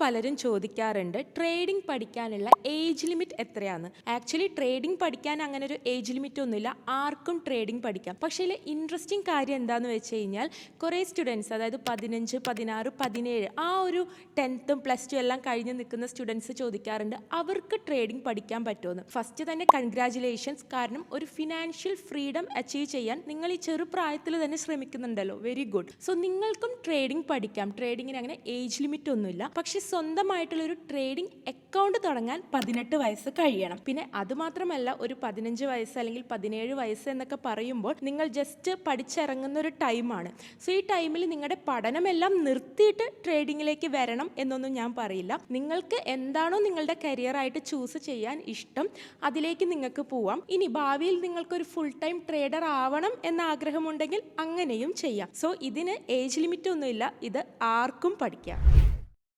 പലരും ചോദിക്കാറുണ്ട് ട്രേഡിംഗ് പഠിക്കാനുള്ള ഏജ് ലിമിറ്റ് എത്രയാണ്? ആക്ച്വലി ട്രേഡിംഗ് പഠിക്കാൻ അങ്ങനെ ഒരു ഏജ് ലിമിറ്റ് ഒന്നുമില്ല ആർക്കും ട്രേഡിംഗ് പഠിക്കാം. പക്ഷേ ഇതിൽ ഇൻട്രസ്റ്റിംഗ് കാര്യം എന്താണെന്ന് വെച്ച് കഴിഞ്ഞാൽ കുറേ സ്റ്റുഡൻസ് അതായത് പതിനഞ്ച് പതിനാറ് പതിനേഴ് ആ ഒരു ടെൻത്തും പ്ലസ് ടു എല്ലാം കഴിഞ്ഞ് നിൽക്കുന്ന സ്റ്റുഡൻസ് ചോദിക്കാറുണ്ട് അവർക്ക് ട്രേഡിംഗ് പഠിക്കാൻ പറ്റുമെന്ന് ഫസ്റ്റ് തന്നെ കൺഗ്രാചുലേഷൻസ് കാരണം ഒരു ഫിനാൻഷ്യൽ ഫ്രീഡം അച്ചീവ് ചെയ്യാൻ നിങ്ങൾ ഈ ചെറുപ്രായത്തിൽ തന്നെ ശ്രമിക്കുന്നുണ്ടല്ലോ വെരി ഗുഡ്. സോ നിങ്ങൾക്കും ട്രേഡിംഗ് പഠിക്കാം ട്രേഡിങ്ങിന് അങ്ങനെ ഏജ് ലിമിറ്റ് ഒന്നുമില്ല. പക്ഷെ സ്വന്തമായിട്ടുള്ള ഒരു ട്രേഡിംഗ് അക്കൗണ്ട് തുടങ്ങാൻ പതിനെട്ട് വയസ്സ് കഴിയണം. പിന്നെ അതുമാത്രമല്ല ഒരു പതിനഞ്ച് വയസ്സ് അല്ലെങ്കിൽ പതിനേഴ് വയസ്സ് എന്നൊക്കെ പറയുമ്പോൾ നിങ്ങൾ ജസ്റ്റ് പഠിച്ചിറങ്ങുന്ന ഒരു ടൈമാണ് സോ ഈ ടൈമിൽ നിങ്ങളുടെ പഠനമെല്ലാം നിർത്തിയിട്ട് ട്രേഡിങ്ങിലേക്ക് വരണം എന്നൊന്നും ഞാൻ പറയില്ല. നിങ്ങൾക്ക് എന്താണോ നിങ്ങളുടെ കരിയറായിട്ട് ചൂസ് ചെയ്യാൻ ഇഷ്ടം അതിലേക്ക് നിങ്ങൾക്ക് പോവാം. ഇനി ഭാവിയിൽ നിങ്ങൾക്കൊരു ഫുൾ ടൈം ട്രേഡർ ആവണം എന്ന ആഗ്രഹമുണ്ടെങ്കിൽ അങ്ങനെയും ചെയ്യാം. സോ ഇതിന് ഏജ് ലിമിറ്റ് ഒന്നുമില്ല. ഇത് ആർക്കും പഠിക്കാം.